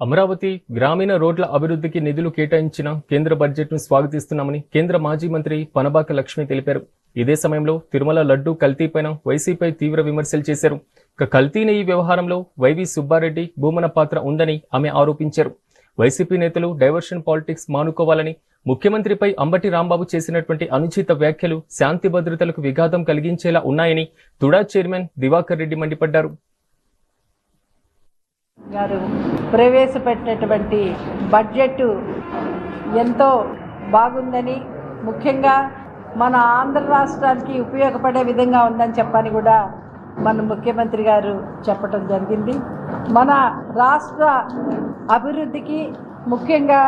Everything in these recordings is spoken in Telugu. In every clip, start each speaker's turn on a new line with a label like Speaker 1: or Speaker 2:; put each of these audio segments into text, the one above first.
Speaker 1: అమరావతి గ్రామీణ రోడ్ల అభివృద్ధికి నిధులు కేటాయించిన కేంద్ర బడ్జెట్ను స్వాగతిస్తున్నామని కేంద్ర మాజీ మంత్రి పనబాక లక్ష్మి తెలిపారు. ఇదే సమయంలో తిరుమల లడ్డూ కల్తీపైన వైసీపై తీవ్ర విమర్శలు చేశారు. ఇక కల్తీన ఈ వ్యవహారంలో వైవి సుబ్బారెడ్డి భూమన పాత్ర ఉందని ఆమె ఆరోపించారు. వైసీపీ నేతలు డైవర్షన్ పాలిటిక్స్ మానుకోవాలని ముఖ్యమంత్రిపై అంబటి రాంబాబు చేసినటువంటి అనుచిత వ్యాఖ్యలు శాంతి భద్రతలకు విఘాతం కలిగించేలా ఉన్నాయని తుడా చైర్మన్ దివాకర్ రెడ్డి మండిపడ్డారు.
Speaker 2: గారు ప్రవేశపెట్టినటువంటి బడ్జెట్ ఎంతో బాగుందని ముఖ్యంగా మన ఆంధ్ర రాష్ట్రానికి ఉపయోగపడే విధంగా ఉందని చెప్పని కూడా మన ముఖ్యమంత్రి గారు చెప్పడం జరిగింది. మన రాష్ట్ర అభివృద్ధికి ముఖ్యంగా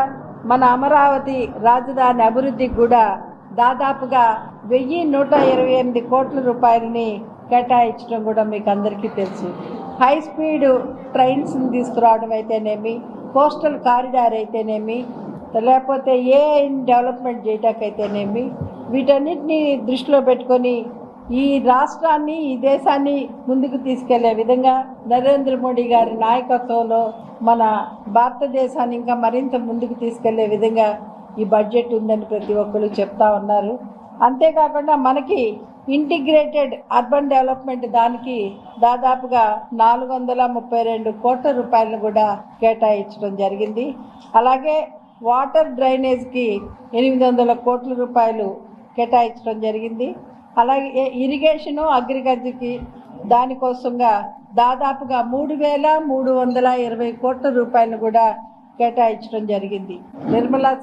Speaker 2: మన అమరావతి రాజధాని అభివృద్ధికి కూడా దాదాపుగా వెయ్యి నూట ఇరవై ఎనిమిది కోట్ల రూపాయలని కేటాయించడం కూడా మీకు అందరికీ తెలుసు. హై స్పీడ్ ట్రైన్స్ని తీసుకురావడం అయితేనేమి కోస్టల్ కారిడార్ అయితేనేమి లేకపోతే ఏఐని డెవలప్మెంట్ చేయటానికైతేనేమి వీటన్నిటిని దృష్టిలో పెట్టుకొని ఈ రాష్ట్రాన్ని ఈ దేశాన్ని ముందుకు తీసుకెళ్ళే విధంగా నరేంద్ర మోడీ గారి నాయకత్వంలో మన భారతదేశాన్ని ఇంకా మరింత ముందుకు తీసుకెళ్ళే విధంగా ఈ బడ్జెట్ ఉందని ప్రతి ఒక్కరు చెప్తా ఉన్నారు. అంతేకాకుండా మనకి ఇంటిగ్రేటెడ్ అర్బన్ డెవలప్మెంట్ దానికి దాదాపుగా నాలుగు వందల ముప్పై రెండు కోట్ల రూపాయలను కూడా కేటాయించడం జరిగింది. అలాగే వాటర్ డ్రైనేజ్కి ఎనిమిది వందల కోట్ల రూపాయలు కేటాయించడం జరిగింది. అలాగే ఇరిగేషను అగ్రికల్చర్కి దానికోసంగా దాదాపుగా మూడు వేల మూడు వందల ఇరవై కోట్ల రూపాయలు కూడా కేటాయించడం జరిగింది. నిర్మలా